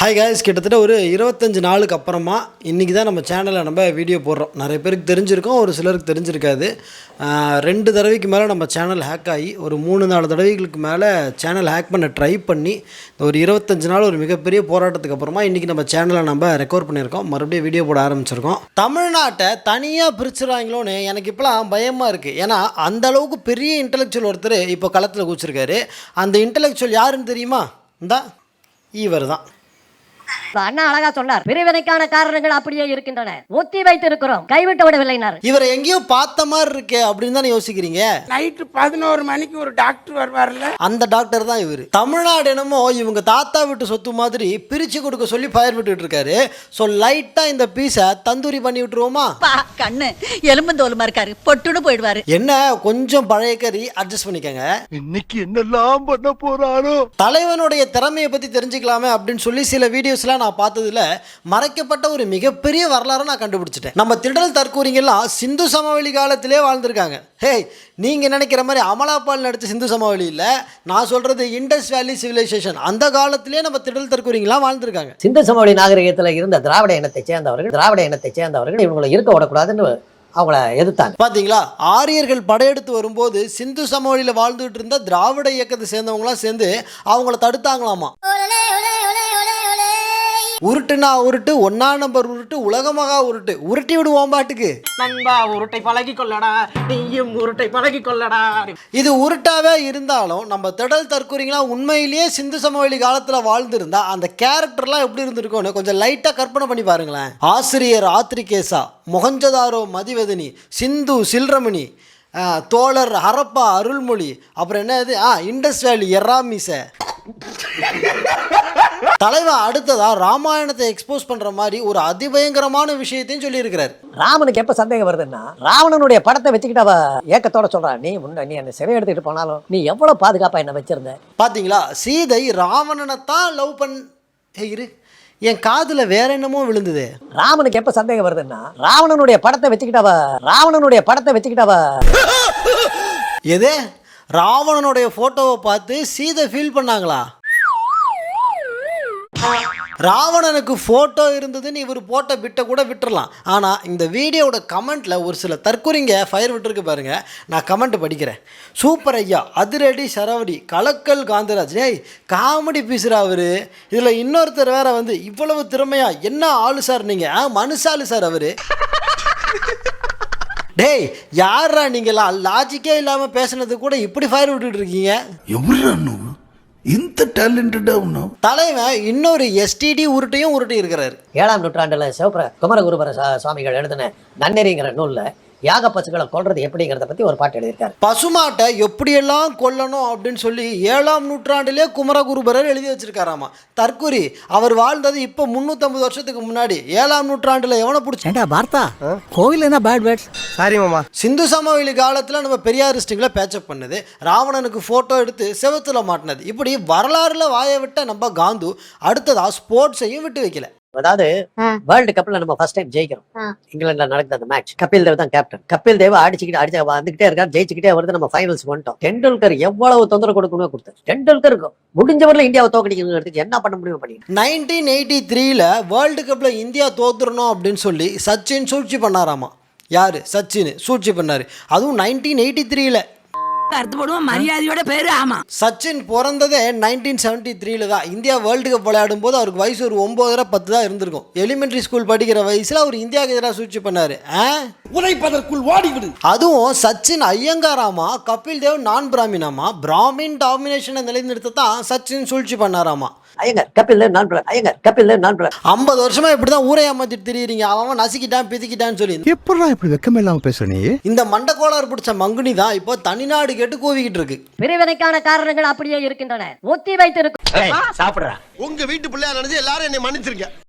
Hi guys கிட்டத்தட்ட ஒரு இருபத்தஞ்சி நாளுக்கு அப்புறமா இன்றைக்கி தான் நம்ம சேனலில் நம்ம வீடியோ போடுறோம். நிறைய பேருக்கு தெரிஞ்சிருக்கோம் ஒரு சிலருக்கு தெரிஞ்சிருக்காது. ரெண்டு தடவைக்கு மேலே நம்ம சேனல் ஹேக் ஆகி ஒரு மூணு நாலு தடவைகளுக்கு மேலே சேனல் ஹேக் பண்ண ட்ரை பண்ணி ஒரு இருபத்தஞ்சி நாள் ஒரு மிகப்பெரிய போராட்டத்துக்கு அப்புறமா இன்றைக்கி நம்ம சேனலை நம்ம ரெக்கார்ட் பண்ணியிருக்கோம். மறுபடியும் வீடியோ போட ஆரம்பிச்சிருக்கோம். தமிழ்நாட்டை தனியாக பிரிச்சுறாங்களோன்னு எனக்கு இப்போலாம் பயமாக இருக்குது ஏன்னா அந்த அளவுக்கு பெரிய இன்டலெக்சுவல் ஒருத்தர் இப்போ களத்தில் கூச்சிருக்காரு அந்த இன்டெலெக்சுவல் யாருன்னு தெரியுமா? இந்தா இவர் தான் அண்ணா அழகா சொன்னார். பிரிவினைக்கான காரணங்கள் அப்படியே இருக்கின்றன. ஒத்தி வைத்திருக்கிறோம். கைவிட்டு விடவில்லைனார். இவரை எங்கேயோ பார்த்த மாதிரி இருக்கே அப்படின்னு தானே யோசிக்கிறீங்க? நைட்டு பதினோரு மணிக்கு ஒரு டாக்டர் வருவார்ல? அந்த டாக்டர் தான் இவர். தமிழ்நாடு என்னமோ இவங்க தாத்தா வீட்டு சொத்து மாதிரி பிரிச்சு கொடுக்க சொல்லி ஃபயர் விட்டுட்டு இருக்காரு. ஸோ லைட்டாக இந்த பீஸை தந்தூரி பண்ணி விட்டுருவோமா? பா கண்ணு. எலும்புந்தோலுமா இருக்காரு. பொட்டுன்னு போயிடுவாரு. என்ன? கொஞ்சம் பழைய கறி அட்ஜஸ்ட் பண்ணிக்கங்க. இன்னைக்கு என்னெல்லாம் பண்ண போறாரோ? தலைவனுடைய திறமையை பற்றி தெரிஞ்சுக்கலாமே அப்படின்னு சொல்லி சில வீடியோஸ்லாம் நான் பார்த்ததுல மறைக்கப்பட்ட ஒரு மிகப்பெரிய வரலாறை நான் கண்டுபிடிச்சிட்டேன். நம்ம திடல் தற்கூறிங்கெல்லாம் சிந்து சமவெளி காலத்திலே வாழ்ந்திருக்காங்க. ஹே நீங்கள் நினைக்கிற மாதிரி அமலாபால் நடித்த சிந்து சமவெளி இல்லை. நான் சொல்கிறது இண்டஸ் வேலி சிவிலைசேஷன் அந்த காலத்திலே நம்ம திடல் தற்கூறிங்கெல்லாம் வாழ்ந்திருக்காங்க. சிந்து சமவெளி நாகரிகத்தில் இருந்த திராவிட இனத்தை சேர்ந்தவர்கள் திராவிட இனத்தை சேர்ந்தவர்கள் இவங்களை இருக்க விடக்கூடாதுன்னு அவங்கள எதிர்த்தாங்க. பாத்தீங்களா? ஆரியர்கள் படையெடுத்து வரும்போது சிந்து சமவெளியில் வாழ்ந்துட்டு இருந்த திராவிட இயக்கத்தை சேர்ந்தவங்களாம் சேர்ந்து அவங்கள தடுத்தாங்களாமா? உருட்டுனா உருட்டு ஒன்னா நம்பர் உருட்டு உலகமகா உருட்டு. உருட்டி விடுவோம் பாட்டுக்கு. நண்பா உருட்டை பழகி கொள்ளடா நீயும் உருட்டை பழகி கொள்ளடா இது உருட்டாவே இருந்தாலும் நம்ம திடல் தற்கூறிங்களாம் உண்மையிலேயே சிந்து சமவெளி காலத்தில் வாழ்ந்திருந்தா அந்த கேரக்டர்லாம் எப்படி இருந்திருக்கும்னு கொஞ்சம் லைட்டாக கற்பனை பண்ணி பாருங்களேன். ஆசிரியர் ஆத்ரிகேசா மொஹஞ்சதாரோ மதிவதனி சிந்து சில்ரமணி தோழர் ஹரப்பா அருள்மொழி அப்புறம் என்னது? ஆ இண்டஸ் வேலி எர்ராமிச தலைவன் அடுத்ததா ராமாயணத்தை எக்ஸ்போஸ் பண்ற மாதிரி ஒரு அதிபயங்கரமான விஷயத்தையும் சொல்லியிருக்கிறார். ராமனுக்கு எப்ப சந்தேகம் வருதுன்னா ராவணனுடைய படத்தை வச்சுக்கிட்டு அவ ஏக்கத்தோட சொல்றான் நீ முன்ன நீ என்ன சிறை எடுத்துக்கிட்டு போனாலும் நீ எவ்வளவு பாதுகாப்பா என்ன வச்சிருந்த? பாத்தீங்களா? சீதை ராவணனை தான் லவ் பண் இரு. என் காதுல வேற என்னமோ விழுந்தது. ராமனுக்கு எப்ப சந்தேகம் வருதுன்னா ராவணனுடைய படத்தை வச்சுக்கிட்டு அவ ராவணனுடைய படத்தை வச்சுக்கிட்டு அவ எது? ராவணனுடைய போட்டோவை பார்த்து சீதை ஃபீல் பண்ணாங்களா? ராவணனுக்கு ஃபோட்டோ இருந்ததுன்னு இவர் போட்ட விட்ட கூட விட்டுறலாம். ஆனால் இந்த வீடியோவோட கமெண்ட்டில் ஒரு சில தற்குறிங்க ஃபயர் விட்டுருக்கு பாருங்க. நான் கமெண்ட் படிக்கிறேன். சூப்பர் ஐயா அதிரடி சரவடி கலக்கல் காந்தராஜ். ஏய் காமெடி பீசுறா அவர். இதில் இன்னொருத்தர் வேற வந்து இவ்வளவு திறமையா என்ன ஆளு சார் நீங்கள் மனுஷாலு சார் அவர். டேய் யாரா நீங்களா லாஜிக்கே இல்லாமல் பேசுனது கூட இப்படி ஃபயர் விட்டுட்டு இருக்கீங்க. இந்த டேலண்டடாக ஒன்றும் தலைவன் இன்னொரு எஸ்டிடி உருட்டையும் உருட்டி இருக்கிறாரு ஏழாம் நூற்றாண்டில் சிவபுர குமரகுருபர சுவாமிகள் எழுதின நன்னெறிங்கிற நூலில் யாக பசுக்களை கொல்றது எப்படிங்கிறத பத்தி ஒரு பாட்டு எழுதியிருக்காரு. பசுமாட்டை எப்படியெல்லாம் கொல்லணும் அப்படின்னு சொல்லி ஏழாம் நூற்றாண்டிலே குமரகுருபரர் எழுதி வச்சிருக்காராமா. தற்குறி அவர் வாழ்ந்தது இப்போ முந்நூற்றம்பது வருஷத்துக்கு முன்னாடி. ஏழாம் நூற்றாண்டில் எவனை பிடிச்சி பார்த்தா கோவில் என்ன பேட் வேர்ட்ஸ் சாரி மாமா. சிந்து சமவெளி காலத்தில் நம்ம பெரியாரிஸ்டுங்களை பேச்சப் பண்ணது. ராவணனுக்கு ஃபோட்டோ எடுத்து செவத்துல மாட்டினது. இப்படி வரலாறுல வாய விட்ட நம்ம காந்து அடுத்ததா ஸ்போர்ட்ஸையும் விட்டு வைக்கல. அதாவது வேர்ல்டு கப்ல நம்ம ஃபர்ஸ்ட் டைம் ஜெயிக்கிறோம். இங்கிலாந்துல நடக்குது அந்த மேட்ச் கபில் தேவ் தான் கேப்டன் கபில் தேவ் அடிச்சுக்கிட்டு அடிச்சு வந்துகிட்டே இருக்காரு ஜெயிச்சுக்கிட்டே வருது நம்ம ஃபைனல்ஸ் வந்துட்டோம். டெண்டுல்கர் எவ்வளவு தொந்தரவு கொடுக்கணும் கொடுத்தாரு. டெண்டுல்கருக்கு முடிஞ்சவரில் இந்தியாவை தோக்கடிக்கணுங்கிறதுக்கு என்ன பண்ண முடியும் பண்ணி நைன்டீன் எயிட்டி த்ரீல வேர்ல்டு கப்பில் இந்தியா தோத்துறணும் அப்படின்னு சொல்லி சச்சின் சூழ்ச்சி பண்ணாராமா? யார்? சச்சின் சூழ்ச்சி பண்ணார். அதுவும் நைன்டீன் எயிட்டி த்ரீல அர்த்தப்படுவோம் மரியாதையோட பேரு ஆமா. சச்சின் பிறந்ததே நைன்டீன் செவன்ட்டி த்ரீல தான். இந்தியா வேர்ல்டு கப் விளையாடும் போது அவருக்கு வயசு ஒரு ஒம்போதரை பத்து தான் இருந்திருக்கும். எலிமெண்ட்ரி ஸ்கூல் படிக்கிற வயசில் அவர் இந்தியாவுக்கு எதிராக சூழ்ச்சி பண்ணார். உழைப்பதற்குள் வாடிவிடு அதுவும் சச்சின் ஐயங்காராமா கபில் தேவ் நான் பிராமினாமா பிராமின் டாமினேஷனை நிலைநிறுத்த தான் சச்சின் சூழ்ச்சி பண்ணாராமா. ஐயங்கர் கபில் தேவ் நான் கபில் தேவ் நான் ஐம்பது வருஷமா இப்படி தான் ஊரை ஏமாத்திட்டு திரியிறீங்க. அவன் அவன் நசுக்கிட்டான் பிதிக்கிட்டான்னு சொல்லி. எப்படா இப்படி வெக்கம் இல்லாம பேசுற நீ? இந்த மண்டக்கோளாறு பிடிச்ச மங்குனி தான் இப்போ தனிநாடு கேட்டு கூவிக்கிட்டு இருக்கு. பிரிவினைக்கான காரணங்கள் அப்படியே இருக்கின்றன. ஒத்தி வைத்திருக்கிறோம் உங்க வீட்டு பிள்ளையா நினைச்சு எல்லாரும் என்னை மன்னிச்சிருக்க